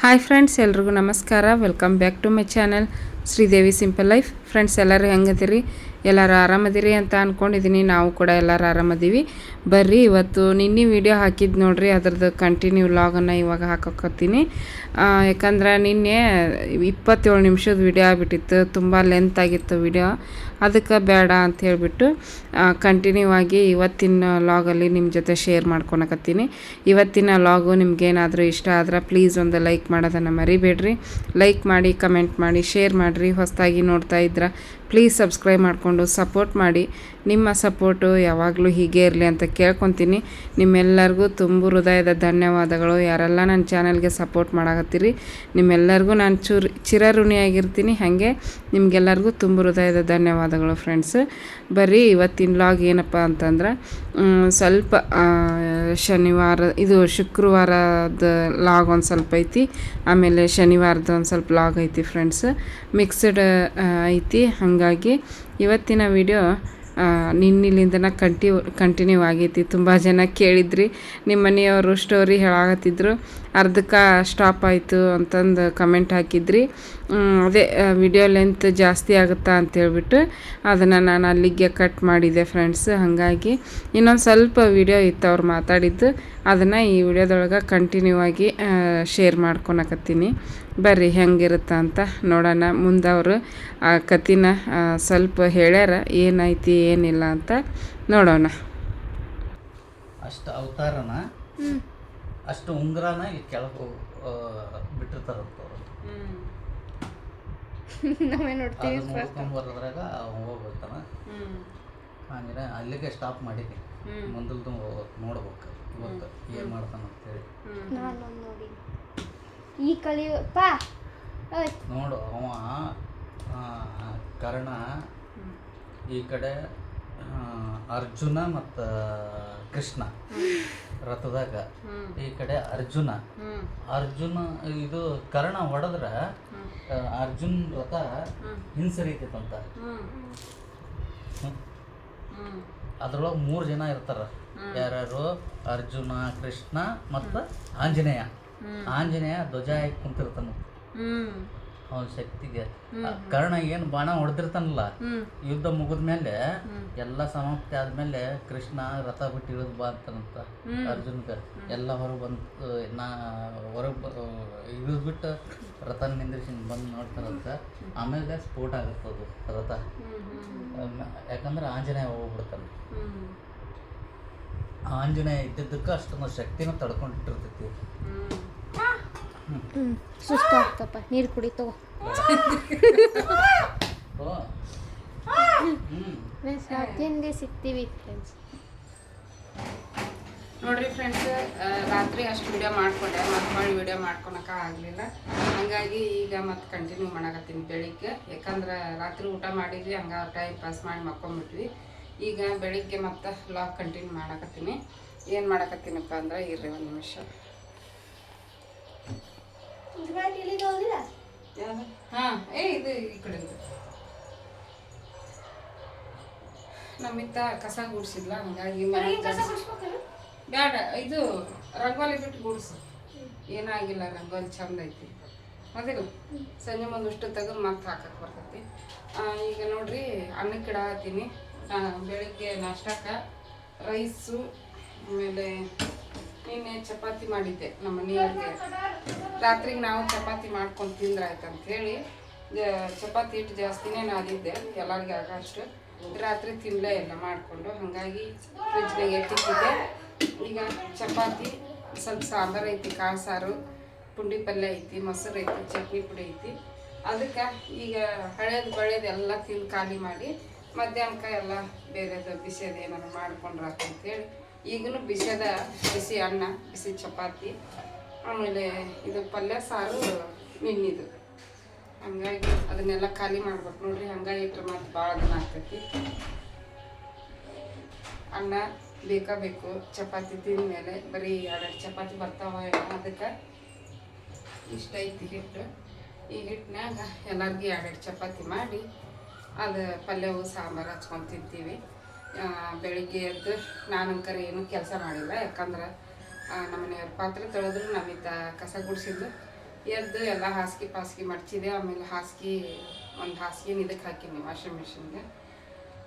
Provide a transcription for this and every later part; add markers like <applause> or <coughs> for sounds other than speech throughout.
Hi friends ಎಲ್ರಿಗೂ ನಮಸ್ಕಾರ. Welcome back to my channel Sridevi simple life friends ಎಲ್ಲರೂ ಹೆಂಗದಿರಿ? ಎಲ್ಲರೂ ಆರಾಮದಿರಿ ಅಂತ ಅಂದ್ಕೊಂಡಿದ್ದೀನಿ ನಾವು ಕೂಡ ಎಲ್ಲರೂ ಆರಾಮದೀವಿ. ಬರ್ರಿ, ಇವತ್ತು ನಿನ್ನೆ ವಿಡಿಯೋ ಹಾಕಿದ್ದು ನೋಡ್ರಿ. ಅದ್ರದ್ದು ಕಂಟಿನ್ಯೂ ವ್ಲಾಗನ್ನು ಇವಾಗ ಹಾಕೋಕತ್ತೀನಿ. ಯಾಕಂದ್ರೆ ನಿನ್ನೆ ಇಪ್ಪತ್ತೇಳು ನಿಮಿಷದ ವಿಡಿಯೋ ಆಗಿಬಿಟ್ಟಿತ್ತು. ತುಂಬ ಲೆಂತ್ ಆಗಿತ್ತು ವಿಡಿಯೋ ಅದಕ್ಕೆ ಬೇಡ ಅಂತ ಹೇಳಿಬಿಟ್ಟು ಕಂಟಿನ್ಯೂ ಆಗಿ ಇವತ್ತಿನ ಲಾಗಲ್ಲಿ ನಿಮ್ಮ ಜೊತೆ ಶೇರ್ ಮಾಡ್ಕೊಳಕತ್ತೀನಿ. ಇವತ್ತಿನ ಲಾಗು ನಿಮ್ಗೇನಾದರೂ ಇಷ್ಟ ಆದ್ರೆ ಪ್ಲೀಸ್ ಒಂದು ಲೈಕ್ ಮಾಡೋದನ್ನು ಮರಿಬೇಡ್ರಿ. ಲೈಕ್ ಮಾಡಿ ಕಮೆಂಟ್ ಮಾಡಿ ಶೇರ್ ಮಾಡಿರಿ. ಹೊಸದಾಗಿ ನೋಡ್ತಾ ಇದ್ರೆ ಪ್ಲೀಸ್ ಸಬ್ಸ್ಕ್ರೈಬ್ ಮಾಡಿಕೊಂಡು ಸಪೋರ್ಟ್ ಮಾಡಿ. ನಿಮ್ಮ ಸಪೋರ್ಟು ಯಾವಾಗಲೂ ಹೀಗೆ ಇರಲಿ ಅಂತ ಕೇಳ್ಕೊತೀನಿ. ನಿಮ್ಮೆಲ್ಲರಿಗೂ ತುಂಬ ಹೃದಯದ ಧನ್ಯವಾದಗಳು. ಯಾರೆಲ್ಲ ನನ್ನ ಚಾನಲ್ಗೆ ಸಪೋರ್ಟ್ ಮಾಡಾಕತ್ತೀರಿ, ನಿಮ್ಮೆಲ್ಲರಿಗೂ ನಾನು ಚೂರು ಚಿರಋಣಿಯಾಗಿರ್ತೀನಿ. ಹಾಗೆ ನಿಮಗೆಲ್ಲರಿಗೂ ತುಂಬ ಹೃದಯದ ಧನ್ಯವಾದಗಳು ಫ್ರೆಂಡ್ಸ್ ಬರೀ ಇವತ್ತಿನ ಲಾಗ್ ಏನಪ್ಪ ಅಂತಂದ್ರೆ ಸ್ವಲ್ಪ ಶನಿವಾರ, ಇದು ಶುಕ್ರವಾರದ ಲಾಗ್ ಒಂದು ಸ್ವಲ್ಪ ಐತಿ. ಆಮೇಲೆ ಶನಿವಾರದ ಒಂದು ಸ್ವಲ್ಪ ಲಾಗ್ ಐತಿ ಫ್ರೆಂಡ್ಸ್ ಮಿಕ್ಸ್ಡ್ ಐತಿ. ಹಾಗಾಗಿ ಇವತ್ತಿನ ವಿಡಿಯೋ ನಿನ್ನಿಲಿಂದನ ಕಂಟಿ ಕಂಟಿನ್ಯೂ ಆಗೈತಿ. ತುಂಬ ಜನ ಕೇಳಿದ್ರಿ. ನಿಮ್ಮ ಮನೆಯವರು ಸ್ಟೋರಿ ಹೇಳಾಕತ್ತಿದ್ರು. ಅರ್ಧಕ್ಕೆ ಸ್ಟಾಪ್ ಆಯಿತು ಅಂತಂದು ಕಮೆಂಟ್ ಹಾಕಿದ್ರಿ. ಅದೇ ವಿಡಿಯೋ ಲೆಂತ್ ಜಾಸ್ತಿ ಆಗುತ್ತಾ ಅಂತೇಳ್ಬಿಟ್ಟು ಅದನ್ನು ನಾನು ಅಲ್ಲಿಗೆ ಕಟ್ ಮಾಡಿದೆ ಫ್ರೆಂಡ್ಸ್ ಹಾಗಾಗಿ ಇನ್ನೊಂದು ಸ್ವಲ್ಪ ವಿಡಿಯೋ ಇತ್ತು ಅವ್ರು ಮಾತಾಡಿದ್ದು. ಅದನ್ನು ಈ ವಿಡಿಯೋದೊಳಗೆ ಕಂಟಿನ್ಯೂ ಆಗಿ ಶೇರ್ ಮಾಡ್ಕೊಳಕತ್ತೀನಿ ಬರ್ರಿ ಹೆಂಗಿರುತ್ತೆ ಅಂತ ನೋಡೋಣ. ಮುಂದೆ ಅವರು ಆ ಕತಿನ ಸ್ವಲ್ಪ ಹೇಳ್ಯಾರ. ಏನೈತಿ ಏನಿಲ್ಲ ಅಂತ ನೋಡೋಣ. ಅಷ್ಟು ಅವತಾರನ? ಅಷ್ಟು ಉಂಗುರನ ಇಲ್ಲಿ ಕೆಳಗೆ ಬಿಟ್ಟಿರ್ತಾರಂತ ಅವ್ರು <laughs> ನಾವೇ ನೋಡ್ತೀವಿ ನೋಡ್ಕೊಂಡ್ ಬರೋದ್ರಾಗ ಅವ ಹೋಗ್ಬಿಡ್ತಾನ ಹಂಗಿರ ಅಲ್ಲಿಗೆ ಸ್ಟಾಪ್ ಮಾಡಿದ್ವಿ. ಮುಂದಲ್ದು ನೋಡ್ಬೇಕು. ಇವತ್ತು ಏನು ಮಾಡ್ತಾನ ಅಂತೇಳಿ ನಾನು ನೋಡಿ ಈ ಕಲಿಯಪ್ಪ ನೋಡು ಅವ ಆ, ಕರ್ಣ ಈ ಕಡೆ ಅರ್ಜುನ ಮತ್ತು ಕೃಷ್ಣ. ರಥದಾಗ. ಈ ಕಡೆ ಅರ್ಜುನ. ಅರ್ಜುನ ಇದು ಕರ್ಣ ಹೊಡೆದ್ರ ಅರ್ಜುನ್ ರಥ ಹಿಂಸರಿತೈತಂತ. ಅದ್ರೊಳಗೆ ಮೂರು ಜನ ಇರ್ತಾರ. ಯಾರ್ಯಾರು? ಅರ್ಜುನ ಕೃಷ್ಣ ಮತ್ತು ಆಂಜನೇಯ. ಆಂಜನೇಯ ಧ್ವಜ ಕುಂತಿರ್ತಾನ. ಅವನ ಶಕ್ತಿಗೆ. ಕರ್ಣ ಏನು ಬಾಣ ಹೊಡೆದಿರ್ತಾನಲ್ಲ ಯುದ್ಧ ಮುಗಿದ್ಮೇಲೆ ಎಲ್ಲ ಸಮಾಪ್ತಿ ಆದ್ಮೇಲೆ ಕೃಷ್ಣ ರಥ ಬಿಟ್ಟು ಇಳಿದು ಬಾ ಅಂತಾನಂತ ಅರ್ಜುನ್ಗೆ. ಎಲ್ಲ ಹೊರಗೆ ಬಂದು ನಾ ಹೊರಗ್ ಇಳಿದು ಬಿಟ್ಟು ರಥ ನಿಂದ್ರಿಸಿ ಬಂದು ನೋಡ್ತಾರಂತ ಆಮೇಲೆ ಸ್ಫೋಟ ಆಗುತ್ತದು ರಥ. ಯಾಕಂದ್ರೆ ಆಂಜನೇಯ ಹೋಗ್ಬಿಡ್ತಾನ. ಆಂಜನೇಯ ಇದ್ದಿದ್ದಕ್ಕೆ ಅಷ್ಟೊಂದು ಶಕ್ತಿನ ತಡ್ಕೊಂಡಿಟ್ಟಿರ್ತೈತಿ ಹ್ಞೂ ಸುಸ್ತು ಆಗ್ತಪ್ಪ ನೀರು ಕುಡಿ ತಗೋ. ಸಿಗ್ತೀವಿ ಫ್ರೆಂಡ್ಸ್ ನೋಡ್ರಿ ಫ್ರೆಂಡ್ಸ್ ರಾತ್ರಿ ಅಷ್ಟು ವಿಡಿಯೋ ಮಾಡ್ಕೊಂಡೆ ಮತ್ತೆ ಮಾಡಿ ವಿಡಿಯೋ ಮಾಡ್ಕೊಳಕ ಆಗಲಿಲ್ಲ. ಹಾಗಾಗಿ ಈಗ ಮತ್ತೆ ಕಂಟಿನ್ಯೂ ಮಾಡಕತ್ತೀನಿ ಬೆಳಿಗ್ಗೆ. ಯಾಕಂದ್ರೆ ರಾತ್ರಿ ಊಟ ಮಾಡಿದ್ವಿ ಹಂಗ ಟೈಮ್ ಪಾಸ್ ಮಾಡಿ ಮಕ್ಕೊಂಬಿಟ್ವಿ. ಈಗ ಬೆಳಿಗ್ಗೆ ಮತ್ತೆ ಲಾಕ್ ಕಂಟಿನ್ಯೂ ಮಾಡಕತ್ತೀನಿ. ಏನು ಮಾಡಕತ್ತೀನಪ್ಪ ಅಂದ್ರೆ ಇರ್ರಿ ಒಂದು ನಿಮಿಷ. ಹಾಂ ಏ ಇದು ಈ ಕಡೆ. ನಮ್ಮಿತ್ತ ಕಸ ಗುಡಿಸಿದ್ಲ ಹಂಗಾಗಿ ಮನೆ ಬೇಡ ಇದು ರಂಗೋಲಿ ಬಿಟ್ಟು ಗುಡಿಸು. ಏನಾಗಿಲ್ಲ ರಂಗೋಲಿ ಚಂದ ಐತಿ. ಅದಿಲ್ಲ ಸಂಜೆ ಮುಂದಷ್ಟು ತೆಗೆದು ಮತ್ತೆ ಹಾಕಕ್ಕೆ ಬರ್ತೈತಿ. ಈಗ ನೋಡ್ರಿ ಅನ್ನಕ್ಕೆ ಕಿಡ ಆ, ಬೆಳಿಗ್ಗೆ ನಾಷ್ಟಕ್ಕೆ ರೈಸು ಆಮೇಲೆ ನಿನ್ನೆ ಚಪಾತಿ ಮಾಡಿದ್ದೆ ನಮ್ಮ ಮನೆಯವ್ರಿಗೆ. ರಾತ್ರಿಗೆ ನಾವು ಚಪಾತಿ ಮಾಡ್ಕೊಂಡು ತಿಂದ್ರಾಯ್ತು ಹೇಳಿ ಚಪಾತಿ ಹಿಟ್ಟು ಜಾಸ್ತಿನೇ ನಾದಿದ್ದೆ ಎಲ್ಲರಿಗೆ ಆಗಷ್ಟು. ರಾತ್ರಿ ತಿನ್ನಲೇ ಇಲ್ಲ ಮಾಡಿಕೊಂಡು, ಹಾಗಾಗಿ ಫ್ರಿಜ್ನಾಗೆ ಎತ್ತಿಟ್ಟಿದ್ದೆ. ಈಗ ಚಪಾತಿ, ಸ್ವಲ್ಪ ಸಾಂಬಾರು ಐತಿ, ಕಾಳು ಸಾರು, ಪುಂಡಿ ಪಲ್ಯ ಐತಿ, ಮೊಸರು ಐತಿ, ಚಟ್ನಿ ಪುಡಿ ಐತಿ. ಅದಕ್ಕೆ ಈಗ ಹಳೇದು ಬಳ್ಳೇದು ಎಲ್ಲ ತಿಂದು ಖಾಲಿ ಮಾಡಿ ಮಧ್ಯಾಹ್ನಕ್ಕೆ ಎಲ್ಲ ಬೇರೆದು ಬಿಸಿದ ಏನಾರು ಮಾಡ್ಕೊಂಡ್ರಾತು ಅಂತೇಳಿ ಈಗಲೂ ಬಿಸಿಯದ ಬಿಸಿ ಅನ್ನ, ಬಿಸಿ ಚಪಾತಿ ಆಮೇಲೆ ಇದು ಪಲ್ಯ, ಸಾರು, ನಿನ್ನಿದು. ಹಂಗಾಗಿ ಅದನ್ನೆಲ್ಲ ಖಾಲಿ ಮಾಡ್ಬೇಕು ನೋಡ್ರಿ. ಹಂಗಾಗಿ ಇಟ್ಟರೆ ಮತ್ತೆ ಭಾಳ ದಿನ ಆಗ್ತೈತಿ. ಅನ್ನ ಬೇಕಾ ಬೇಕು ಚಪಾತಿ ತಿಂದಮೇಲೆ ಬರೀ ಎರಡೆರಡು ಚಪಾತಿ ಬರ್ತಾವ ಅದಕ್ಕೆ ಇಷ್ಟ ಐತಿ ಹಿಟ್ಟು. ಈ ಹಿಟ್ಟಿನಾಗ ಎಲ್ಲರಿಗೂ ಎರಡೆರಡು ಚಪಾತಿ ಮಾಡಿ ಅದು ಪಲ್ಯವು ಸಾಂಬಾರು ಹಚ್ಕೊಂಡು ತಿಂತೀವಿ. ಬೆಳಿಗ್ಗೆ ಎದ್ದು ನಾನು ಕರೆ ಏನೂ ಕೆಲಸ ಮಾಡಿಲ್ಲ. ಯಾಕಂದ್ರೆ ನಮ್ಮ ಮನೆಯವ್ರ ಪಾತ್ರೆ ತೊಳೆದ್ರು ನಮಿತ ಕಸ ಗುಡಿಸಿದ್ದು. ಎದ್ದು ಎಲ್ಲ ಹಾಸಿಗೆ ಪಾಸಿಗೆ ಮಡ್ಚಿದೆ, ಆಮೇಲೆ ಹಾಸಿಗೆ, ಒಂದು ಹಾಸಿಗೆ ಇದಕ್ಕೆ ಹಾಕೀನಿ ವಾಷಿಂಗ್ ಮಿಷಿನ್ಗೆ.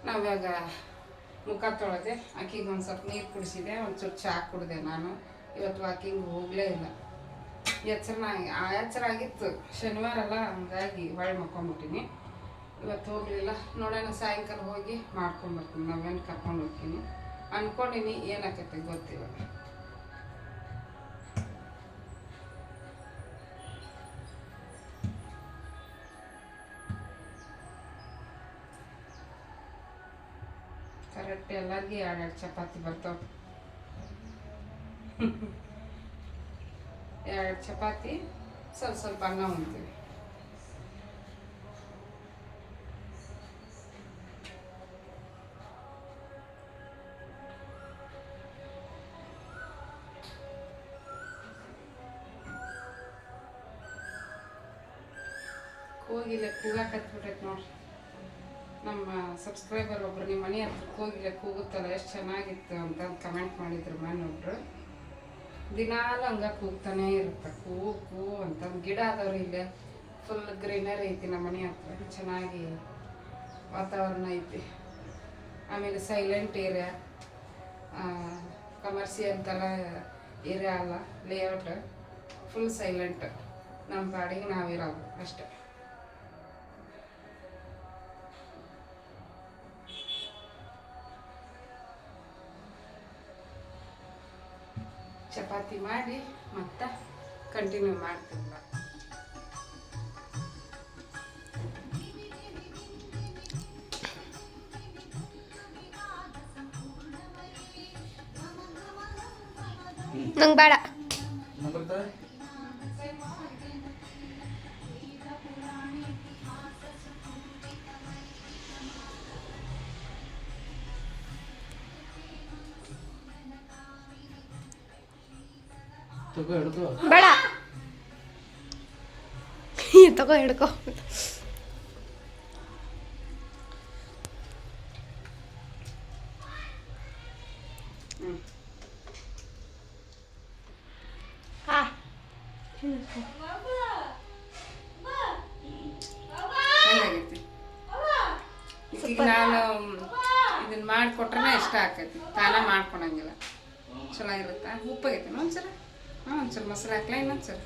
ನಾವ್ಯಾಗ ಮುಖ ತೊಳೆದೆ ಆಕಿಗೆ ಒಂದು ಸ್ವಲ್ಪ ನೀರು ಕುಡಿಸಿದೆ, ಒಂದು ಸ್ವಲ್ಪ ಚಹಾ ಕುಡಿದೆ ನಾನು. ಇವತ್ತು ವಾಕಿಂಗ್ ಹೋಗಲೇ ಇಲ್ಲ. ಎಚ್ಚರ ಆ, ಎಚ್ಚರ ಆಗಿತ್ತು. ಶನಿವಾರ ಅಲ್ಲ, ಹಂಗಾಗಿ ಹೊಳೆ ಮಕ್ಕೊಂಬಿಟ್ಟಿನಿ ಇವತ್ತು ಹೋಗಲಿಲ್ಲ. ನೋಡೋಣ, ಸಾಯಂಕಾಲ ಹೋಗಿ ಮಾಡ್ಕೊಂಬರ್ತೀನಿ ನಾವೇನು ಕರ್ಕೊಂಡು ಹೋಗ್ತೀನಿ. ಅಂದ್ಕೊಂಡಿನಿ ಏನಾಕೈತೆ ಗೊತ್ತಿಲ್ಲ. ಎಲ್ಲರಿಗೆ ಎರಡೆರಡು ಚಪಾತಿ ಬರ್ತಾವ ಎರಡು ಚಪಾತಿ ಸ್ವಲ್ಪ ಸ್ವಲ್ಪ ಅನ್ನ ಉಣ್ತೀವಿ. ಕೂಗಿಲ್ಲ ಕೂಗಾಕತ್ಬಿಟ್ಟೈತೆ ನೋಡ್ರಿ. ನಮ್ಮ ಸಬ್ಸ್ಕ್ರೈಬರ್ ಒಬ್ರು ನಿಮ್ಮ ಮನೆ ಹತ್ರ ಕೂಗಿಲೆ ಕೂಗುತ್ತಲ್ಲ, ಎಷ್ಟು ಚೆನ್ನಾಗಿತ್ತು ಅಂತ ಕಮೆಂಟ್ ಮಾಡಿದ್ರು ಮನೆ ಒಬ್ರು ದಿನಾಲು ಹಂಗೆ ಕೂಗ್ತಾನೆ ಇರುತ್ತೆ. ಕೂ ಕೂ ಅಂತ. ಗಿಡ ಅದಾವ್ರಿ ಇಲ್ಲೇ ಫುಲ್ ಗ್ರೀನರಿ ಐತಿ ನಮ್ಮ ಮನೆ ಹತ್ರ. ಚೆನ್ನಾಗಿ ವಾತಾವರಣ ಐತಿ. ಆಮೇಲೆ ಸೈಲೆಂಟ್ ಏರಿಯಾ ಕಮರ್ಷಿಯಲ್ ಥರ ಏರಿಯಾ ಅಲ್ಲ ಲೇಔಟ್ ಫುಲ್ ಸೈಲೆಂಟ್ ನಮ್ಮ ಪಾಡಿಗೆ ನಾವಿರೋದು ಅಷ್ಟೇ. ಚಪಾತಿ ಮಾಡಿ ಮತ್ತೆ ಕಂಟಿನ್ಯೂ ಮಾಡ್ತೀನಿ ನಂಗೆ ಬೇಡ. ಬೇಡ. ತಗೋ ಹಿಡ್ಕೊ. ನಾನು ಇದನ್ನ ಮಾಡಿಕೊಟ್ರೆ ಇಷ್ಟ ಆಕೈತಿ ತಾನ ಮಾಡ್ಕೊಳಂಗಿಲ್ಲ. ಚಲೋ ಇರುತ್ತಾ? ಉಪ್ಪಾಗೈತಿ ಒಂದ್ಸಲ? ಹಾಂ ಒಂದ್ಸಲ ಮೊಸರು ಹಾಕ್ಲ ಇನ್ನೊಂದ್ಸಲ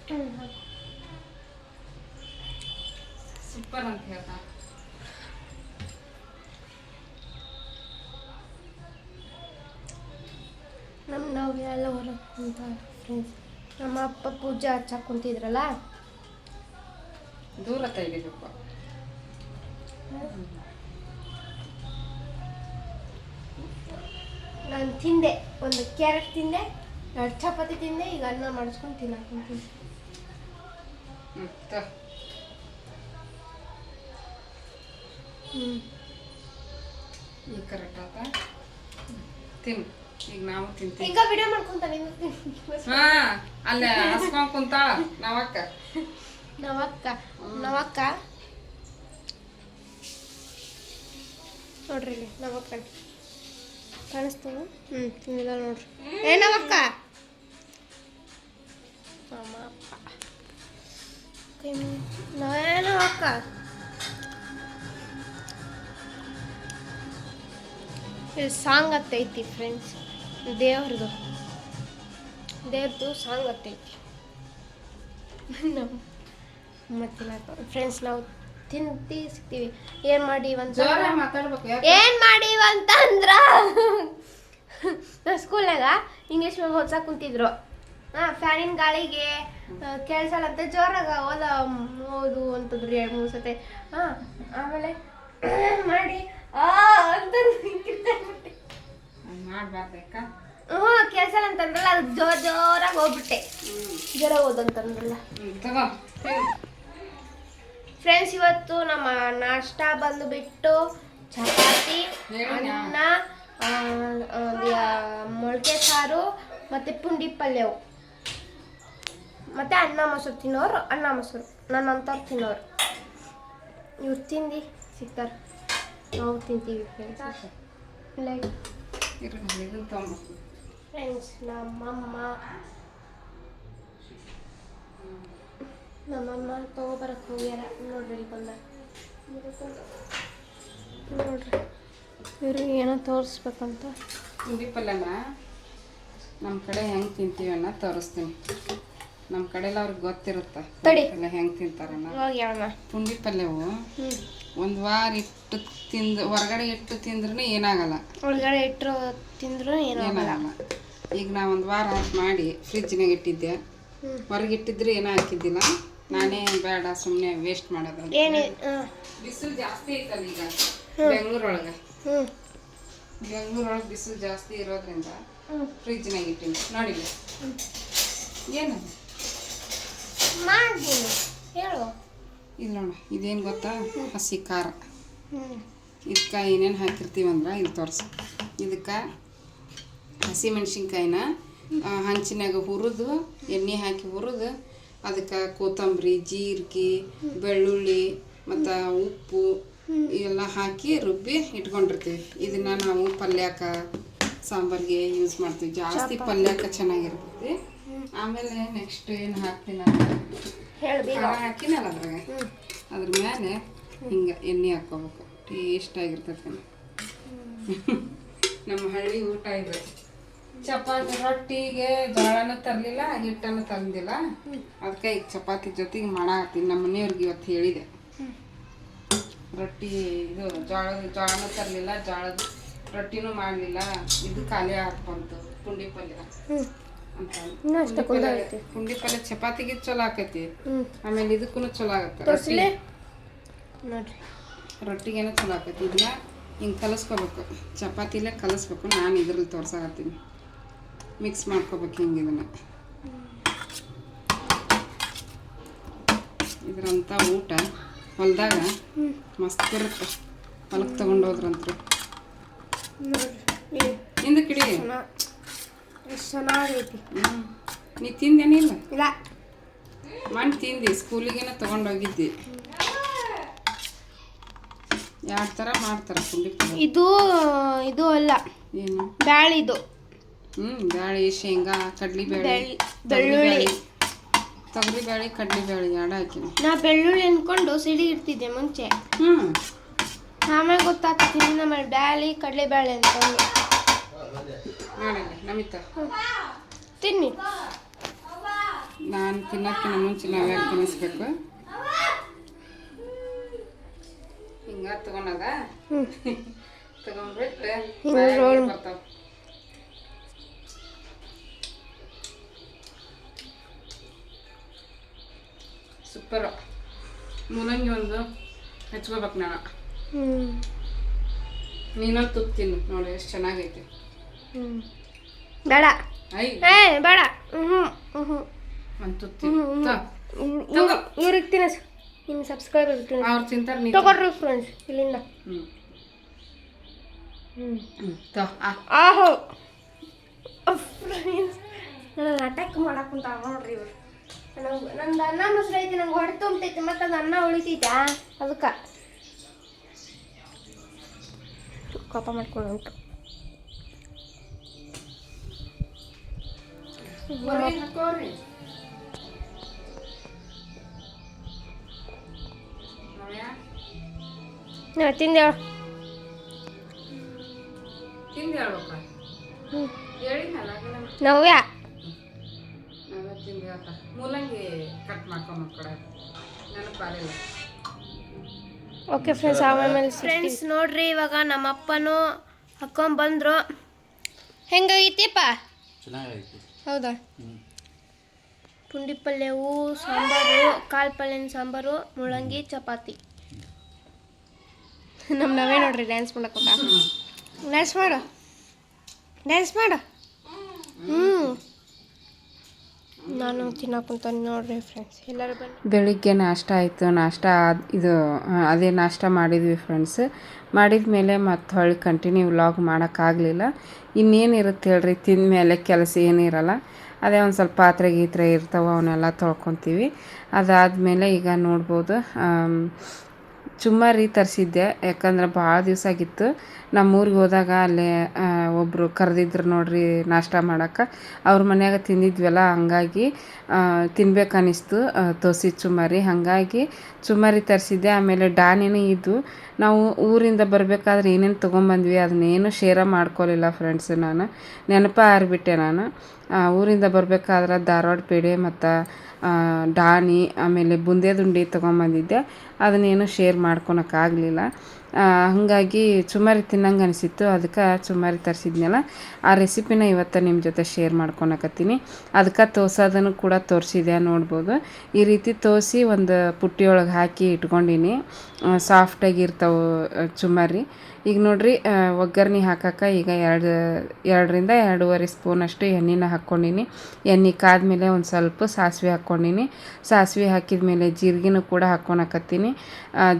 ಸೂಪರ್ ಅಂತ ಹೇಳ್ತಾ. ನಮ್ಮ ನಾವು ಎಲ್ಲ ಹೊರಗೆ ಕುಂತ ಫ್ರೆಂಡ್ಸ್ ನಮ್ಮ ಅಪ್ಪ ಪೂಜೆ ಹಚ್ಚಕ್ಕೆ ಕುಂತಿದ್ರಲ್ಲ? ದೂರ ತೆಗಿಬೇಕು ನಾನು ತಿಂದೆ ಒಂದು ಕ್ಯಾರೆಟ್ ತಿಂದೆ. ಎರಡು ಚಪಾತಿ ತಿಂದೆ ಈಗ ಅನ್ನ ಮಾಡಿಸ್ಕೊಂಡು ತಿನ್ನಕ್ಕೆ ಕುಂತೀನಿ. ಹ್ಞೂ ಈಗ ಕರೆಕ್ಟ್ ಆತ ತಿನ್ನು. ಈಗ ನಾವು ತಿಂತೀವಿ. ಈಗ ವಿಡಿಯೋ ಮಾಡ್ಕೊಂತಾನೆ ಹಾ ಅಲ್ಲೇ ಹಸ್ಕೊಂಡ್ ಕುಂತಾಳ ನವಕ್ಕ. ನವಕ್ಕ ನವಕ್ಕ. ನೋಡ್ರಿ ಇಲ್ಲಿ ನವಕ್ಕ. ಕಾಣಿಸ್ತದ ಹ್ಞೂ ಇಲ್ಲ ನೋಡ್ರಿ. ಏ ನವಕ್ಕ. ನಾ- ಏ ನವಕ್ಕ ಇದು ಸಾಂಗ್ ಹತ್ತೈತಿ ಫ್ರೆಂಡ್ಸ್ ದೇವ್ರದು ದೇವ್ರದ್ದು ಸಾಂಗ್ ಹತ್ತೈತಿ ನಮ್ಮ ಮತ್ತೆ ಫ್ರೆಂಡ್ಸ್ ನಾವು ತಿಂತಿ ಸಿಗ್ತೀವಿ ಏನ್ ಮಾಡಿ ಒಂದು ಜೋರ ಮಾತಾಡ್ಬೇಕು ಯಾಕೆ ಏನ್ ಮಾಡಿವ ಅಂತಂದ್ರ ಸ್ಕೂಲ್ನಾಗ ಇಂಗ್ಲೀಷ್ ಮ್ಯಾಮ್ ಓದ್ಸಕ್ಕೆ ಕುಂತಿದ್ರು ಹಾ ಫ್ಯಾನಿನ ಗಾಳಿಗೆ ಕೇಳಿಸಲ್ಲ ಅಂತ ಜೋರಾಗ ಓದ ಓದು ಅಂತಂದ್ರು ಎರಡು ಮೂರು ಸತೆ. ಹಾ ಆಮೇಲೆ <coughs> ಮಾಡಿ. ಆ ಅಂತ ಹ್ಞೂ ಕೇಳಿಸಲ್ಲ ಅಂತಂದ್ರಲ್ಲ ಅದು ಜೋರ್ ಜೋರಾಗಿ ಹೋಗ್ಬಿಟ್ಟೆ. ಜೋರ ಓದಂತಂದ್ರಲ್ಲ. ಫ್ರೆಂಡ್ಸ್ ಇವತ್ತು ನಮ್ಮ ನಾಷ್ಟ ಬಂದು ಬಿಟ್ಟು ಚಪಾತಿ ಅನ್ನ ಮೊಳಕೆ ಸಾರು ಮತ್ತೆ ಪುಂಡಿ ಪಲ್ಯವು. ಮತ್ತೆ ಅನ್ನ ಮೊಸರು ತಿನ್ನೋರು, ಅನ್ನ ಮೊಸರು. ನನ್ನ ಅಂಥವ್ರು ತಿನ್ನೋರು. ಇವ್ರು ತಿಂದು, ಸಿಗ್ತಾರೆ. ನಾವು ತಿಂತೀವಿ ಫ್ರೆಂಡ್ಸ್ ಲೈಕ್. ಫ್ರೆಂಡ್ಸ್ ನಮ್ಮಮ್ಮ. ನಮ್ಮಮ್ಮ ತಗೋಬರಕ್ಕೆ ಹೋಗ್ಯಾರ. ನೋಡ್ರಿ ಇಲ್ಲಿ ಬಂದ. ನೋಡ್ರಿ. ಇವರು ಏನೋ ತೋರಿಸ್ಬೇಕಂತ. ಪುಂಡಿ ಪಲ್ಯನ ನಮ್ಮ ಕಡೆ ಹೆಂಗೆ ತಿಂತೀವಿ ಅನ್ನೋ ತೋರಿಸ್ತೀನಿ. ನಮ್ಮ ಕಡೆಲ್ಲ ಅವ್ರಿಗೆ ಗೊತ್ತಿರುತ್ತೆ. ತಡಿ. ಪಲ್ಯ ಹೆಂಗೆ ತಿಂತಾರನ್ನ. ಪುಂಡಿ ಪಲ್ಯವು ಒಂದ್ ಒಂದು ವಾರ ಇಟ್ಟು ತಿಂದು ಹೊರಗಡೆ ಇಟ್ಟು ತಿಂದ್ರೂ ಏನಾಗಲ್ಲ. ಹೊರಗಡೆ ಇಟ್ಟರು ತಿಂದ್ರು ಏನೂ ಆಗಲ್ಲ. ಏನಾಗಲ್ಲ. ಈಗ ನಾ ಒಂದು ವಾರ ಹಾಕಿ ಮಾಡಿ ಫ್ರಿಜ್ನಾಗ ಇಟ್ಟಿದ್ದೆ. ಹೊರಗೆ ಇಟ್ಟಿದ್ರೆ ಏನೂ ಹಾಕಿದ್ದಿಲ್ಲ. ನಾನೇ ಬೇಡ ಸುಮ್ಮನೆ ವೇಸ್ಟ್ ಮಾಡೋದು ಏನು ಬಿಸಿಲು ಜಾಸ್ತಿ ಐತಲ್ಲ ಈಗ ಬೆಂಗಳೂರೊಳಗೆ. ಹ್ಞೂ ಬೆಂಗಳೂರೊಳಗೆ ಬಿಸಿಲು ಜಾಸ್ತಿ ಇರೋದ್ರಿಂದ ಫ್ರಿಜ್ನಾಗ ಇಟ್ಟಿನಿ. ನೋಡಿಲ್ಲ? ಏನದು? ಮಾಡ್ತೀನಿ ಹೇಳು. ಇದು ನೋಡ ಇದೇನು ಗೊತ್ತಾ? ಹಸಿ ಖಾರ. ಇದಕ್ಕೆ ಏನೇನು ಹಾಕಿರ್ತೀವಂದ್ರೆ ಇಲ್ಲಿ ತೋರಿಸು. ಇದಕ್ಕೆ ಹಸಿ ಮೆಣಸಿನ್ಕಾಯಿನ ಹಂಚಿನಾಗ ಹುರಿದು ಎಣ್ಣೆ ಹಾಕಿ ಹುರಿದು ಅದಕ್ಕೆ ಕೊತ್ತಂಬರಿ ಜೀರಿಗೆ ಬೆಳ್ಳುಳ್ಳಿ ಮತ್ತು ಉಪ್ಪು ಇವೆಲ್ಲ ಹಾಕಿ ರುಬ್ಬಿ ಇಟ್ಕೊಂಡಿರ್ತೀವಿ. ಇದನ್ನು ನಾವು ಪಲ್ಯಕ್ಕೆ ಸಾಂಬಾರಿಗೆ ಯೂಸ್ ಮಾಡ್ತೀವಿ. ಜಾಸ್ತಿ ಪಲ್ಯಕ್ಕೆ ಚೆನ್ನಾಗಿರ್ತೈತಿ. ಆಮೇಲೆ ನೆಕ್ಸ್ಟ್ ಏನು ಹಾಕ್ತೀನಿ ಅಂದ್ರೆ ಹಾಕಿನಲ್ಲ ಅದ್ರಾಗ? ಅದ್ರ ಮೇಲೆ ಹಿಂಗೆ ಎಣ್ಣೆ ಹಾಕ್ಕೋಬೇಕು. ಟೇಸ್ಟ್ ಆಗಿರ್ತೈತೆ ನಮ್ಮ ಹಳ್ಳಿ ಊಟ ಇದೆ. ಚಪಾತಿ ರೊಟ್ಟಿಗೆ ಜೋಳನೂ ತರಲಿಲ್ಲ ಹಿಟ್ಟನ್ನು ತಂದಿಲ್ಲ. ಅದಕ್ಕೆ ಈಗ ಚಪಾತಿ ಜೊತೆಗೆ ಮಾಡಾಕತ್ತೀನಿ. ನಮ್ಮ ಮನೆಯವ್ರಿಗೆ ಇವತ್ತು ಹೇಳಿದೆ. ರೊಟ್ಟಿ ಇದು ಜೋಳದ ಜೋಳನೂ ತರಲಿಲ್ಲ ಜೋಳದ ರೊಟ್ಟಿನೂ ಮಾಡಲಿಲ್ಲ. ಇದು ಖಾಲಿ ಹಾಕ್ಬಂತು ಪುಂಡಿ ಪಲ್ಯ. ಪುಂಡಿ ಪಲ್ಯ ಚಪಾತಿಗೆ ಚಲೋ ಆಕೈತಿ. ಆಮೇಲೆ ಇದಕ್ಕೂ ಚಲೋ ಆಗತ್ತೆ. ನೋಡ್ರಿ. ರೊಟ್ಟಿಗೇನೋ ಚಲೋ ಆಕೈತಿ. ಇದನ್ನ ಹಿಂಗೆ ಕಲಿಸ್ಕೋಬೇಕು. ಚಪಾತಿಲೇ ಕಲಿಸ್ಬೇಕು. ನಾನು ಇದ್ರಲ್ಲಿ ತೋರ್ಸಾಕತ್ತೀನಿ. ಮಿಕ್ಸ್ ಮಾಡ್ಕೋಬೇಕು ಹಿಂಗೆ ಇದನ್ನು. ಇದ್ರಂಥ ಊಟ. ಹೊಲದಾಗ ಮಸ್ತ್ ಇರುತ್ತೆ. ಹೊಲಕ್ಕೆ ತೊಗೊಂಡೋದ್ರಂತ್ರು ನೋಡ್ರಿ ಇದು ಹಿಂದಕ್ಕೆ ಇಡಿ ಚೆನ್ನಾಗಿ ಎಷ್ಟು ಚೆನ್ನಾಗೈತಿ. ಹ್ಞೂ ನೀ ತಿಂದೇನಿಲ್ಲ ಇಲ್ಲ? ಮಣ್ಣು ತಿಂದು ಸ್ಕೂಲಿಗೇನ ತೊಗೊಂಡೋಗಿದ್ದಿ. ಎರಡು ಥರ ಮಾಡ್ತಾರೆ ಪುಂಡಿ ಇದು ಇದು ಅಲ್ಲ. ಏನು? ಬ್ಯಾಳಿದು. ಹ್ಞೂ ಬ್ಯಾಳಿ ಶೇಂಗಾ ಕಡ್ಲಿ ಬ್ಯಾಳಿ ಬೆಳ್ಳುಳ್ಳಿ. ತೊಗರಿ ಬೇಳೆ ಬ್ಯಾಳಿ ಎರಡು ಹಾಕಿನಿ. ನಾ ಬೆಳ್ಳುಳ್ಳಿ ಅಂದ್ಕೊಂಡು ಸಿಡಿ ಇರ್ತಿದ್ದೆ ಮುಂಚೆ. ಹ್ಞೂ ಆಮೇಲೆ ಗೊತ್ತಾಗ್ತೀನಿ ನಮ್ಮ ಬ್ಯಾಳಿ ಕಡಲೆಬೇಳೆ ಅಂತ ಮಾಡಿಲ್ಲ ನಮಿತ. ತಿನ್ನಿ. ನಾನು ತಿನ್ನೋಕ್ಕಿಂತ ಮುಂಚೆ ನಾವ್ಯಾರು ತಿನ್ನಿಸ್ಬೇಕು? ಹಿಂಗ ತಗೊಂಡದ? ಹ್ಞೂ ತಗೊಂಡ್ಬಿಟ್ಟು ಬರ್ತಾವ? ಸೂಪರು. ಮೂಲಂಗಿ ಒಂದು ಹೆಚ್ಕೋಬೇಕು ನಾನು. ನೀನೊಂದು ತುಪ್ಪ ತಿನ್ನು. ನೋಡಿ ಎಷ್ಟು ಚೆನ್ನಾಗೈತೆ. ಬೇಡ. ಏ ಬೇಡ. ಹ್ಞೂ ಹ್ಞೂ ಇವ್ರಿಗೆ ತಿನ್ನಸ್. ನಿಮ್ಮ ಸಬ್ಸ್ಕ್ರೈಬರ್ ತಿನ್ನ ಅವ್ರು ತಿಂತಾರೆ ನೀ ತಗೊಳ್ರಿ ಫ್ರೆಂಡ್ಸ್ ಇಲ್ಲಿಂದ. ಆಹೋ. ಫ್ರೆಂಡ್ಸ್ ನನ್ನ ಅಟ್ಯಾಕ್ ಮಾಡಕ್ಕಂತ ನೋಡ್ರಿ ಇವ್ರು. ನಂಗೆ ನಂದು ಅನ್ನ ಮೊಸರು ಐತಿ ನಂಗೆ ಹೊಡೆ ತುಂಬ್ತೈತಿ ಮತ್ತು ಅದು ಅನ್ನ ಉಳಿತೈತಾ? ಅದಕ್ಕೆ ಕೋಪ ಮಾಡ್ಕೊಂಡು ಉಂಟು ಹೊರಗೆ ಹಾಕೋರಿ ನವ್ಯ ನಾ ತಿಂದೇಳು ತಿಂದು ಹೇಳ್ಬೇಕ ಹ್ಞೂ ಹೇಳಿದ್ನಲ್ಲ ನವ್ಯ ನಾವೇ ತಿಂದು ಹೇಳ್ತ ಮೂಲಂಗಿ ಕಟ್ ಮಾಡ್ಕೊಂಡು ಕಡೆ ನನಗೆ ಬಾರಿಲ್ಲ ಓಕೆ ಫ್ರೆಂಡ್ಸ್ ಆಮೇಲೆ ಫ್ರೆಂಡ್ಸ್ ನೋಡ್ರಿ ಇವಾಗ ನಮ್ಮ ಅಪ್ಪನೂ ಹಾಕೊಂಡ್ ಬಂದ್ರು ಹೆಂಗಾಗೈತಿಪ್ಪ ಚೆನ್ನಾಗೈತಿ ಹೌದಾ? ಹ್ಞೂ ಪುಂಡಿ ಪಲ್ಯವು ಸಾಂಬಾರು ಕಾಳು ಪಲ್ಯನ ಸಾಂಬಾರು ಮುಳ್ಳಂಗಿ ಚಪಾತಿ. ನಮ್ಮ ನವೇ ನೋಡ್ರಿ ಡ್ಯಾನ್ಸ್ ಮಾಡಕ್ಕ ಡ್ಯಾನ್ಸ್ ಮಾಡು. ಡ್ಯಾನ್ಸ್ ಮಾಡು. ಹ್ಞೂ ನಾನು ತಿನ್ನಕ್ಕಂತ ನೋಡ್ರಿ ಫ್ರೆಂಡ್ಸ್ ಎಲ್ಲರೂ ಬನ್ನಿ. ಬೆಳಿಗ್ಗೆ ನಾಷ್ಟ ಆಯಿತು. ನಾಷ್ಟ ಇದು ಅದೇ ನಾಷ್ಟ ಮಾಡಿದ್ವಿ ಫ್ರೆಂಡ್ಸ್ ಮಾಡಿದ ಮೇಲೆ ಮತ್ತೆ ಹೊಳ್ಳಿ ಕಂಟಿನ್ಯೂ ವ್ಲಾಗ್ ಮಾಡೋಕ್ಕಾಗಲಿಲ್ಲ ಇನ್ನೇನಿರುತ್ತೆ ಹೇಳ್ರಿ, ತಿಂದ ಮೇಲೆ ಕೆಲಸ ಏನಿರಲ್ಲ ಅದೇ ಒಂದು ಸ್ವಲ್ಪ ಪಾತ್ರೆ ಗೀತ್ರೆ ಇರ್ತಾವೆ ಅವನ್ನೆಲ್ಲ ತೊಳ್ಕೊತೀವಿ. ಅದಾದಮೇಲೆ ಈಗ ನೋಡ್ಬೋದು ಚುಮ್ಮರಿ ತರಿಸಿದ್ದೆ, ಯಾಕಂದ್ರೆ ಭಾಳ ದಿವಸ ಆಗಿತ್ತು. ನಮ್ಮೂರಿಗೆ ಹೋದಾಗ ಅಲ್ಲೇ ಒಬ್ಬರು ಕರೆದಿದ್ರು ನೋಡ್ರಿ ನಾಷ್ಟ ಮಾಡೋಕ್ಕೆ. ಅವ್ರ ಮನ್ಯಾಗ ತಿಂದಿದ್ವಲ್ಲ, ಹಂಗಾಗಿ ತಿನ್ಬೇಕು ಅನ್ನಿಸ್ತು ಚುಮ್ಮರಿ. ಹಾಗಾಗಿ ಚುಮ್ಮಾರಿ ತರಿಸಿದ್ದೆ, ಆಮೇಲೆ ಡಾನಿನೂ ಇದ್ದು, ನಾವು ಊರಿಂದ ಬರಬೇಕಾದ್ರೆ ಏನೇನು ತೊಗೊಂಬಂದ್ವಿ, ಅದನ್ನೇನು ಶೇರ ಮಾಡ್ಕೊಳ್ಳಿಲ್ಲ ಫ್ರೆಂಡ್ಸ್ ನಾನು. ನೆನಪ ಆರಿಬಿಟ್ಟೆ ನಾನು ಊರಿಂದ ಬರಬೇಕಾದ್ರೆ ಧಾರವಾಡ ಪೇಡೆ ಮತ್ತು ಡಾನಿ, ಆಮೇಲೆ ಬುಂದೇದುಂಡಿ ತೊಗೊಂಬಂದಿದ್ದೆ. ಅದನ್ನೇನು ಶೇರ್ ಮಾಡ್ಕೊಳಕ್ಕಾಗಲಿಲ್ಲ. ಹಾಗಾಗಿ ಚುಮಾರಿ ತಿನ್ನಂಗೆ ಅನಿಸಿತ್ತು. ಅದಕ್ಕೆ ಚುಮಾರಿ ತರಿಸಿದ್ನಲ್ಲ, ಆ ರೆಸಿಪಿನ ಇವತ್ತು ನಿಮ್ಮ ಜೊತೆ ಶೇರ್ ಮಾಡ್ಕೊಳಕತ್ತೀನಿ. ಅದಕ್ಕೆ ತೋಸೋದನ್ನು ಕೂಡ ತೋರಿಸಿದೆ ನೋಡ್ಬೋದು. ಈ ರೀತಿ ತೋಸಿ ಒಂದು ಪುಟ್ಟಿಯೊಳಗೆ ಹಾಕಿ ಇಟ್ಕೊಂಡೀನಿ. ಸಾಫ್ಟಾಗಿ ಇರ್ತಾವೆ ಚುಮ್ಮರಿ ಈಗ ನೋಡ್ರಿ ಒಗ್ಗರಣೆ ಹಾಕಕ್ಕೆ ಈಗ ಎರಡು, ಎರಡರಿಂದ ಎರಡೂವರೆ ಸ್ಪೂನಷ್ಟು ಎಣ್ಣೆನ ಹಾಕ್ಕೊಂಡಿನಿ. ಎಣ್ಣೆ ಕಾದ್ಮೇಲೆ ಒಂದು ಸ್ವಲ್ಪ ಸಾಸಿವೆ ಹಾಕ್ಕೊಂಡಿನಿ. ಸಾಸಿವೆ ಹಾಕಿದ ಮೇಲೆ ಜೀರಿಗೆನೂ ಕೂಡ ಹಾಕ್ಕೊಳಕತ್ತೀನಿ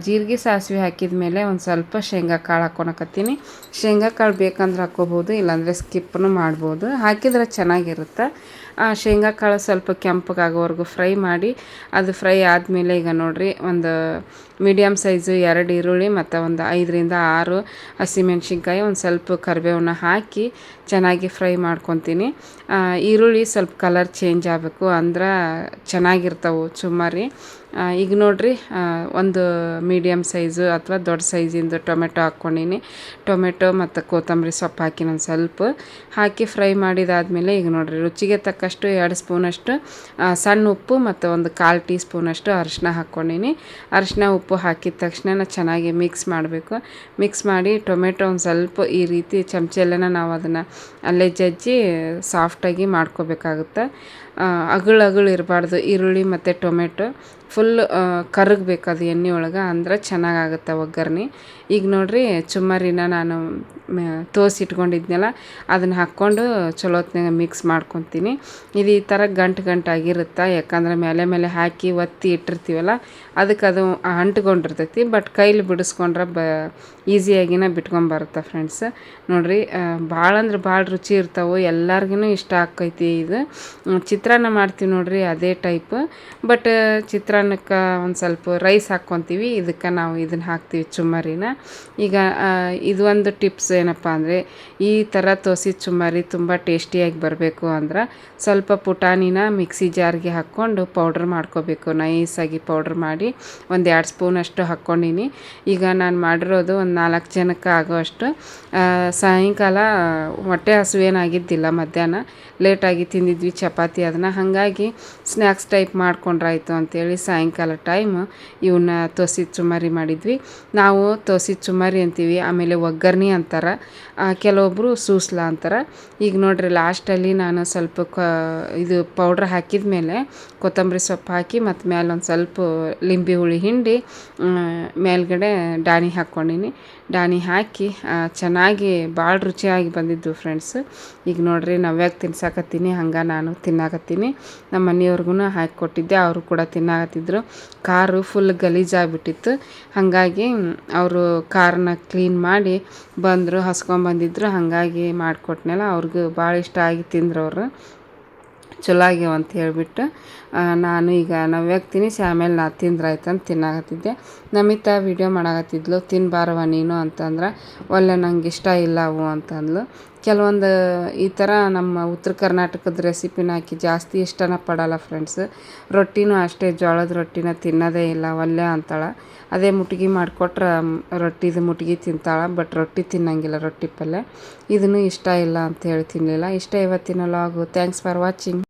ಜೀರಿಗೆ ಸಾಸಿವೆ ಹಾಕಿದ ಮೇಲೆ ಒಂದು ಸ್ವಲ್ಪ ಶೇಂಗಾ ಕಾಳು ಹಾಕ್ಕೊಳಕತ್ತೀನಿ ಶೇಂಗಾ ಕಾಳು ಬೇಕಂದ್ರೆ ಹಾಕ್ಕೋಬೋದು, ಇಲ್ಲಾಂದರೆ ಸ್ಕಿಪ್ಪನ್ನು ಮಾಡ್ಬೋದು. ಹಾಕಿದ್ರೆ ಚೆನ್ನಾಗಿರುತ್ತೆ. ಶೇಂಗಾ ಕಾಳು ಸ್ವಲ್ಪ ಕೆಂಪಗಾಗೋವರೆಗೂ ಫ್ರೈ ಮಾಡಿ, ಅದು ಫ್ರೈ ಆದಮೇಲೆ ಈಗ ನೋಡಿರಿ, ಒಂದು ಮೀಡಿಯಮ್ ಸೈಜು ಎರಡು ಈರುಳ್ಳಿ ಮತ್ತು ಒಂದು ಐದರಿಂದ ಆರು ಹಸಿಮೆಣ್ಸಿನ್ಕಾಯಿ ಒಂದು ಸ್ವಲ್ಪ ಕರಿಬೇವನ್ನ ಹಾಕಿ ಚೆನ್ನಾಗಿ ಫ್ರೈ ಮಾಡ್ಕೊತೀನಿ. ಈರುಳ್ಳಿ ಸ್ವಲ್ಪ ಕಲರ್ ಚೇಂಜ್ ಆಗಬೇಕು ಅಂದ್ರೆ ಚೆನ್ನಾಗಿರ್ತವೆ ಆ, ಈಗ ನೋಡಿರಿ ಒಂದು ಮೀಡಿಯಮ್ ಸೈಜು ಅಥವಾ ದೊಡ್ಡ ಸೈಜಿಂದು ಟೊಮೆಟೊ ಹಾಕ್ಕೊಂಡಿನಿ. ಟೊಮೆಟೊ ಮತ್ತು ಕೊತ್ತಂಬರಿ ಸೊಪ್ಪು ಹಾಕಿ ನಾನು ಸ್ವಲ್ಪ. ಹಾಕಿ ಫ್ರೈ ಮಾಡಿದಾದಮೇಲೆ ಈಗ ನೋಡಿರಿ ರುಚಿಗೆ ತಕ್ಕಷ್ಟು ಎರಡು ಸ್ಪೂನಷ್ಟು ಸಣ್ಣ ಉಪ್ಪು ಮತ್ತು ಒಂದು ಕಾಲು ಟೀ ಸ್ಪೂನಷ್ಟು ಅರಶಿನ ಹಾಕ್ಕೊಂಡಿನಿ. ಅರಶಿನ ಉಪ್ಪು ಹಾಕಿದ ತಕ್ಷಣ ಚೆನ್ನಾಗಿ ಮಿಕ್ಸ್ ಮಾಡಬೇಕು. ಮಿಕ್ಸ್ ಮಾಡಿ ಟೊಮೆಟೊ ಒಂದು ಸ್ವಲ್ಪ ಈ ರೀತಿ ಚಮಚೆಲ್ಲನ ನಾವು ಅದನ್ನು ಅಲ್ಲೇ ಜಜ್ಜಿ ಸಾಫ್ಟಾಗಿ ಮಾಡ್ಕೋಬೇಕಾಗುತ್ತೆ. ಅಗಳು ಅಗಳು ಇರಬಾರ್ದು. ಈರುಳ್ಳಿ ಮತ್ತು ಟೊಮೆಟೊ ಫುಲ್ ಕರಗಬೇಕು ಅದು ಎಣ್ಣೆ ಒಳಗೆ ಅಂದ್ರೆ ಚೆನ್ನಾಗಾಗುತ್ತೆ ಒಗ್ಗರಣೆ. ಈಗ ನೋಡಿರಿ ಚುಮ್ಮರಿನ ನಾನು ತೋಸಿಟ್ಕೊಂಡಿದ್ನಲ್ಲ, ಅದನ್ನು ಹಾಕ್ಕೊಂಡು ಚಲೋ ಹೊತ್ನಾಗ ಮಿಕ್ಸ್ ಮಾಡ್ಕೊತೀನಿ. ಇದು ಈ ಥರ ಗಂಟು ಗಂಟಾಗಿರುತ್ತೆ? ಯಾಕಂದ್ರೆ ಮೇಲೆ ಮೇಲೆ ಹಾಕಿ ಒತ್ತಿ ಇಟ್ಟಿರ್ತೀವಲ್ಲ, ಅದಕ್ಕೆ ಅದು ಅಂಟ್ಕೊಂಡಿರ್ತೈತಿ ಬಟ್ ಕೈಲಿ ಬಿಡಿಸ್ಕೊಂಡ್ರೆ ಬ ಈಸಿಯಾಗಿನ ಬಿಟ್ಕೊಂಬರುತ್ತೆ ಫ್ರೆಂಡ್ಸ್ ನೋಡಿರಿ ಭಾಳ ಅಂದ್ರೆ ಭಾಳ ರುಚಿ ಇರ್ತಾವೆ ಎಲ್ಲರಿಗೂ ಇಷ್ಟ ಆಕೈತಿ ಇದು. ಚಿತ್ರಾನ್ನ ಮಾಡ್ತೀವಿ ನೋಡಿರಿ, ಅದೇ ಟೈಪ್ ಬಟ್ ಚಿತ್ರಾನ್ನಕ್ಕೆ ಒಂದು ಸ್ವಲ್ಪ ರೈಸ್ ಹಾಕ್ಕೊತೀವಿ, ಇದಕ್ಕೆ ನಾವು ಇದನ್ನು ಹಾಕ್ತೀವಿ ಚುಮ್ಮರಿನ. ಈಗ ಇದು ಒಂದು ಟಿಪ್ಸ್ ಏನಪ್ಪ ಅಂದರೆ, ಈ ಥರ ತೋಸಿ ಚುಮ್ಮರಿ ತುಂಬ ಟೇಸ್ಟಿಯಾಗಿ ಬರಬೇಕು ಅಂದ್ರೆ, ಸ್ವಲ್ಪ ಪುಟಾಣಿನ ಮಿಕ್ಸಿ ಜಾರ್ಗೆ ಹಾಕ್ಕೊಂಡು ಪೌಡ್ರ್ ಮಾಡ್ಕೋಬೇಕು ನೈಸಾಗಿ ಪೌಡ್ರ್ ಮಾಡಿ ಒಂದು ಎರಡು ಸ್ಪೂನಷ್ಟು ಹಾಕ್ಕೊಂಡಿನಿ. ಈಗ ನಾನು ಮಾಡಿರೋದು ಒಂದು ನಾಲ್ಕು ಜನಕ್ಕೆ ಆಗೋಷ್ಟು ಸಾಯಂಕಾಲ ಹೊಟ್ಟೆ ಹಸುವೇನಾಗಿದ್ದಿಲ್ಲ ಮಧ್ಯಾಹ್ನ. ಲೇಟಾಗಿ ತಿಂದಿದ್ವಿ ಚಪಾತಿ ಅದನ್ನು ಹಾಗಾಗಿ ಸ್ನ್ಯಾಕ್ಸ್ ಟೈಪ್ ಮಾಡ್ಕೊಂಡ್ರಾಯ್ತು ಅಂತೇಳಿ ಸಾಯಂಕಾಲ ಟೈಮ್ ಇವನ್ನ ತೋಸಿ ಚುಮಾರಿ ಮಾಡಿದ್ವಿ. ನಾವು ತೋಸಿ ಚುಮಾರಿ ಅಂತೀವಿ, ಆಮೇಲೆ ಒಗ್ಗರ್ಣಿ ಅಂತಾರೆ. ಕೆಲವೊಬ್ಬರು ಸೂಸ್ಲ ಅಂತಾರೆ. ಈಗ ನೋಡಿರಿ ಲಾಸ್ಟಲ್ಲಿ ನಾನು ಸ್ವಲ್ಪ ಕ, ಇದು ಪೌಡ್ರ್ ಹಾಕಿದ ಮೇಲೆ ಕೊತ್ತಂಬರಿ ಸೊಪ್ಪು ಹಾಕಿ ಮತ್ತು ಮೇಲೆ ಒಂದು ಸ್ವಲ್ಪ ಲಿಂಬೆ ಹುಳಿ ಹಿಂಡಿ ಮೇಲ್ಗಡೆ ಡಾನಿ ಹಾಕ್ಕೊಂಡೀನಿ ಡಾನಿ ಹಾಕಿ ಚೆನ್ನಾಗಿ ಭಾಳ ರುಚಿಯಾಗಿ ಬಂದಿದ್ದು ಫ್ರೆಂಡ್ಸ್ ಈಗ ನೋಡ್ರಿ ನವ್ಯಾಗ ತಿನ್ಸಾಕತ್ತೀನಿ, ಹಂಗೆ ನಾನು ತಿನ್ನಾಕತ್ತೀನಿ. ನಮ್ಮ ಮನೆಯವ್ರಿಗೂ ಹಾಕಿ ಕೊಟ್ಟಿದ್ದೆ, ಅವರು ಕೂಡ ತಿನ್ನಾಕತ್ತಿದ್ರು. ಕಾರು ಫುಲ್ ಗಲೀಜಾಗಿಬಿಟ್ಟಿತ್ತು ಹಾಗಾಗಿ ಅವರು ಕಾರನ್ನ ಕ್ಲೀನ್ ಮಾಡಿ ಬಂದರು ಹಸ್ಕೊಂಬಂದಿದ್ರು ಹಾಗಾಗಿ ಮಾಡಿಕೊಟ್ನಲ್ಲ. ಅವ್ರಿಗೂ ಭಾಳ ಇಷ್ಟ ಆಗಿ ತಿಂದ್ರು ಅವರು. ಚಲೋ ಆಗ್ಯಾವ ಅಂತ ಹೇಳಿಬಿಟ್ಟು ನಾನು ಈಗ ನವ್ಯಾಗ ತಿನ್ನಿಸಿ ಆಮೇಲೆ ನಾ ತಿಂದ್ರಾಯ್ತು ಅಂತ ತಿನ್ನಾಕತ್ತಿದ್ದೆ. ನಮಿತಾ ವೀಡಿಯೋ ಮಾಡಾಕತ್ತಿದ್ಲು ತಿನ್ಬಾರವ ನೀನು ಅಂತಂದ್ರೆ ಒಳ್ಳೆ ನಂಗೆ ಇಷ್ಟ ಇಲ್ಲ ಅವು ಅಂತಂದ್ಲು. ಕೆಲವೊಂದು ಈ ಥರ ನಮ್ಮ ಉತ್ತರ ಕರ್ನಾಟಕದ ರೆಸಿಪಿನ ಹಾಕಿ ಜಾಸ್ತಿ ಇಷ್ಟನ ಪಡಲ್ಲ ಫ್ರೆಂಡ್ಸ್. ರೊಟ್ಟಿನೂ ಅಷ್ಟೇ, ಜೋಳದ ರೊಟ್ಟಿನ ತಿನ್ನೋದೇ ಇಲ್ಲ, ಒಲ್ಲೆ ಅಂತಾಳೆ. ಅದೇ ಮುಟ್ಗಿ ಮಾಡಿಕೊಟ್ರೆ ರೊಟ್ಟಿದು ಮುಟ್ಗಿ ತಿಂತಾಳೆ ಬಟ್ ರೊಟ್ಟಿ ತಿನ್ನಂಗಿಲ್ಲ, ರೊಟ್ಟಿ ಪಲ್ಯ. ಇದನ್ನು ಇಷ್ಟ ಇಲ್ಲ ಅಂತ ಹೇಳಿ ತಿನ್ನಲಿಲ್ಲ ಇಷ್ಟ ಇವತ್ತಿನ ಲಾಗು ಥ್ಯಾಂಕ್ಸ್ ಫಾರ್ ವಾಚಿಂಗ್